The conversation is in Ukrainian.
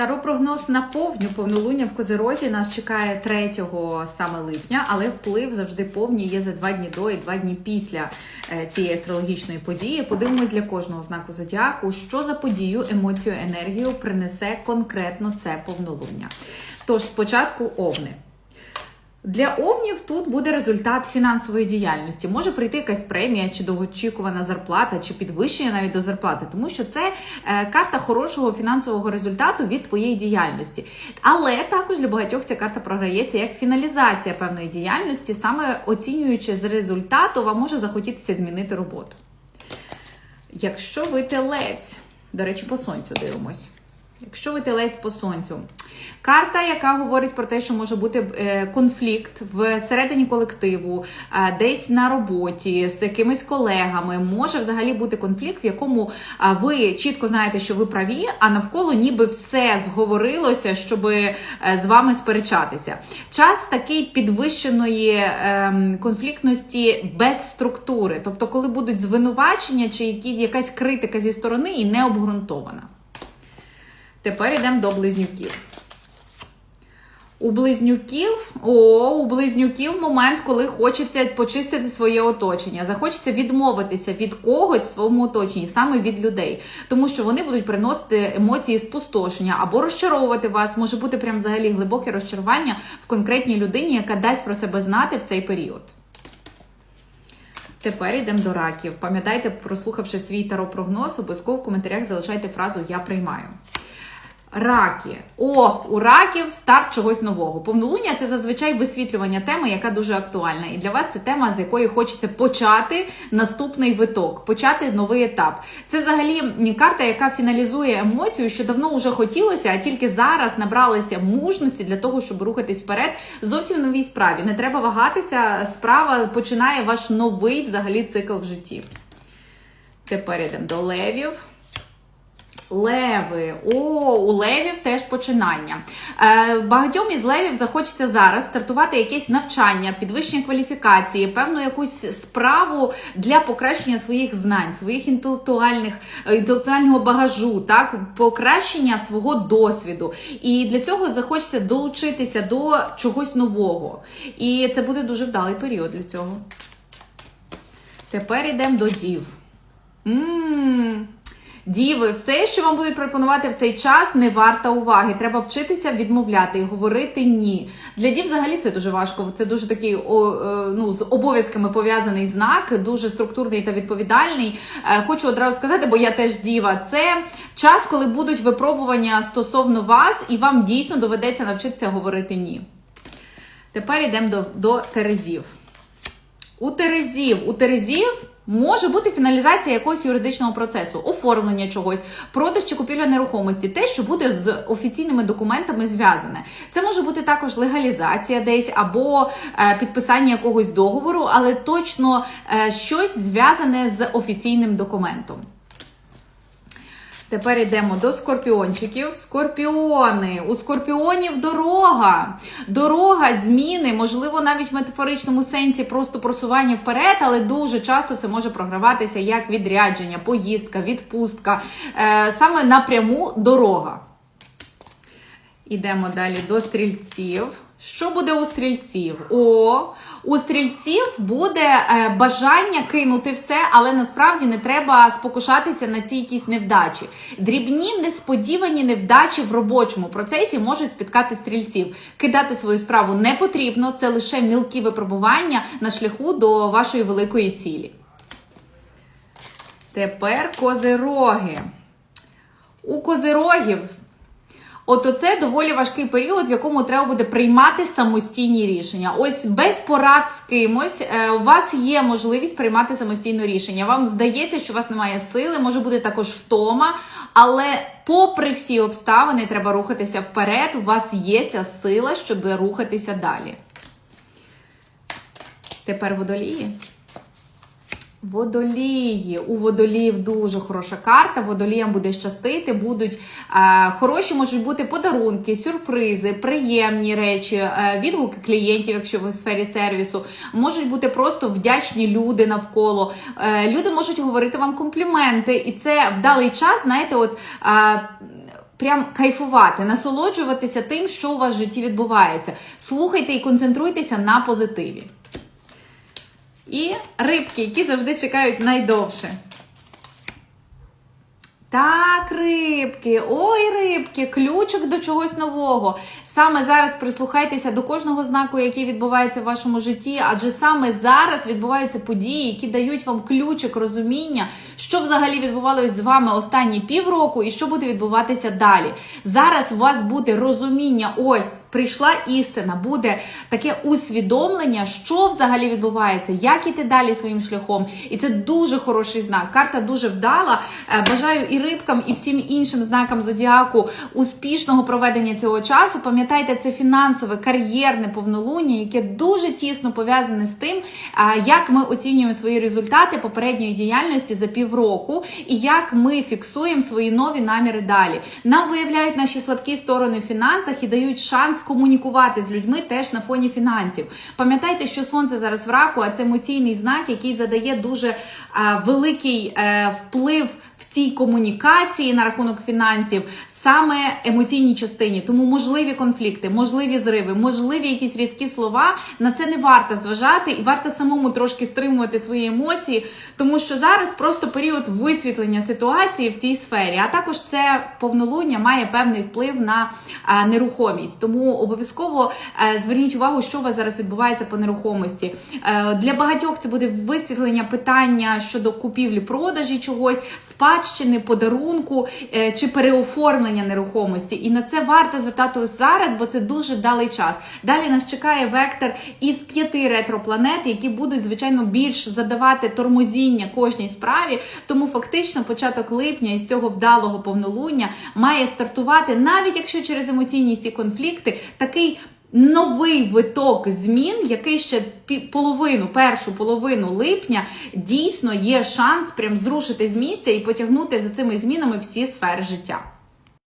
Таро прогноз на повню повнолуння в Козирозі нас чекає 3 саме липня, але вплив завжди повні є за два дні до і два дні після е, цієї астрологічної події. Подивимось для кожного знаку зодіаку, що за подію, емоцію, енергію принесе конкретно це повнолуння. Тож спочатку овни. Для овнів тут буде результат фінансової діяльності. Може прийти якась премія, чи довгоочікувана зарплата, чи підвищення навіть до зарплати, тому що це е, карта хорошого фінансового результату від твоєї діяльності. Але також для багатьох ця карта програється як фіналізація певної діяльності, саме оцінюючи з результату, вам може захотітися змінити роботу. Якщо ви телець, до речі, по сонцю дивимось. Якщо ви телець по сонцю, карта, яка говорить про те, що може бути е, конфлікт всередині колективу, е, десь на роботі з якимись колегами, може взагалі бути конфлікт, в якому е, ви чітко знаєте, що ви праві, а навколо ніби все зговорилося, щоб з вами сперечатися. Час такий підвищеної ем, конфліктності без структури, тобто, коли будуть звинувачення чи якісь якась критика зі сторони і не обґрунтована. Тепер йдемо до близнюків. У близнюків, о, у близнюків момент, коли хочеться почистити своє оточення. Захочеться відмовитися від когось в своєму оточенні, саме від людей. Тому що вони будуть приносити емоції спустошення або розчаровувати вас. Може бути прям взагалі глибоке розчарування в конкретній людині, яка дасть про себе знати в цей період. Тепер йдемо до раків. Пам'ятайте, прослухавши свій таро-прогноз, обов'язково в коментарях залишайте фразу Я приймаю. Раки. О, у раків старт чогось нового. Повнолуння це зазвичай висвітлювання теми, яка дуже актуальна. І для вас це тема, з якої хочеться почати наступний виток, почати новий етап. Це взагалі карта, яка фіналізує емоцію, що давно вже хотілося, а тільки зараз набралися мужності для того, щоб рухатись вперед. Зовсім новій справі. Не треба вагатися. Справа починає ваш новий взагалі цикл в житті. Тепер йдемо до левів. Леви, о, у левів теж починання. Е, Багатьом із левів захочеться зараз стартувати якесь навчання, підвищення кваліфікації, певну якусь справу для покращення своїх знань, своїх інтелектуальних е, інтелектуального багажу, так, покращення свого досвіду. І для цього захочеться долучитися до чогось нового. І це буде дуже вдалий період для цього. Тепер йдемо до дів. Ммм. Діви, все, що вам будуть пропонувати в цей час, не варта уваги. Треба вчитися відмовляти і говорити ні. Для дів взагалі це дуже важко. Це дуже такий о, е, ну, з обов'язками пов'язаний знак, дуже структурний та відповідальний. Е, хочу одразу сказати, бо я теж діва. Це час, коли будуть випробування стосовно вас, і вам дійсно доведеться навчитися говорити ні. Тепер йдемо до, до Терезів. У Терезів, у Терезів. Може бути фіналізація якогось юридичного процесу, оформлення чогось, продаж чи купівля нерухомості, те, що буде з офіційними документами зв'язане. Це може бути також легалізація десь або е, підписання якогось договору, але точно е, щось зв'язане з офіційним документом. Тепер йдемо до скорпіончиків. Скорпіони. У скорпіонів дорога. Дорога, зміни, можливо, навіть в метафоричному сенсі просто просування вперед, але дуже часто це може програватися як відрядження, поїздка, відпустка. Е, саме напряму дорога. Ідемо далі до стрільців. Що буде у стрільців? О, у стрільців буде е, бажання кинути все, але насправді не треба спокушатися на ці якісь невдачі. Дрібні несподівані невдачі в робочому процесі можуть спіткати стрільців. Кидати свою справу не потрібно, це лише мілкі випробування на шляху до вашої великої цілі. Тепер козироги. У козирогів От оце доволі важкий період, в якому треба буде приймати самостійні рішення. Ось без порад з кимось е, у вас є можливість приймати самостійне рішення. Вам здається, що у вас немає сили, може бути також втома, але попри всі обставини, треба рухатися вперед. У вас є ця сила, щоб рухатися далі. Тепер водолії. Водолії. У водоліїв дуже хороша карта. Водоліям буде щастити, будуть е, хороші можуть бути подарунки, сюрпризи, приємні речі, е, відгуки клієнтів, якщо ви в сфері сервісу. Можуть бути просто вдячні люди навколо. Е, люди можуть говорити вам компліменти, і це вдалий час, знаєте, от. Е, прям кайфувати, насолоджуватися тим, що у вас в житті відбувається. Слухайте і концентруйтеся на позитиві. І рибки, які завжди чекають найдовше. Так, рибки, ой, рибки, ключик до чогось нового. Саме зараз прислухайтеся до кожного знаку, який відбувається в вашому житті, адже саме зараз відбуваються події, які дають вам ключик розуміння, що взагалі відбувалося з вами останні півроку і що буде відбуватися далі. Зараз у вас буде розуміння, ось прийшла істина, буде таке усвідомлення, що взагалі відбувається, як іти далі своїм шляхом. І це дуже хороший знак. Карта дуже вдала. Е, Бажаю і рибкам, і всім іншим знакам зодіаку успішного проведення цього часу. Пам'ятайте, це фінансове, кар'єрне повнолуння, яке дуже тісно пов'язане з тим, як ми оцінюємо свої результати попередньої діяльності за півроку, і як ми фіксуємо свої нові наміри далі. Нам виявляють наші слабкі сторони в фінансах і дають шанс комунікувати з людьми теж на фоні фінансів. Пам'ятайте, що сонце зараз в раку, а це емоційний знак, який задає дуже е, великий е, вплив в цій комунікації на рахунок фінансів саме емоційній частині. Тому можливі конфлікти, можливі зриви, можливі якісь різкі слова. На це не варто зважати, і варто самому трошки стримувати свої емоції, тому що зараз просто період висвітлення ситуації в цій сфері. А також це повнолуння має певний вплив на е, нерухомість. Тому обов'язково е, зверніть увагу, що у вас зараз відбувається по нерухомості. Е, Для багатьох це буде висвітлення питання щодо купівлі-продажі чогось, спадщини, подарунку е, чи переоформлення нерухомості. І на це варто звертати зараз, бо це дуже вдалий час. Далі нас чекає вектор із п'яти ретропланет, які будуть звичайно більш задавати тормозіння кожній справі. Тому фактично початок липня із цього вдалого повнолуння має стартувати, навіть якщо через емоційні всі конфлікти, такий. Новий виток змін, який ще половину, першу половину липня дійсно є шанс прям зрушити з місця і потягнути за цими змінами всі сфери життя.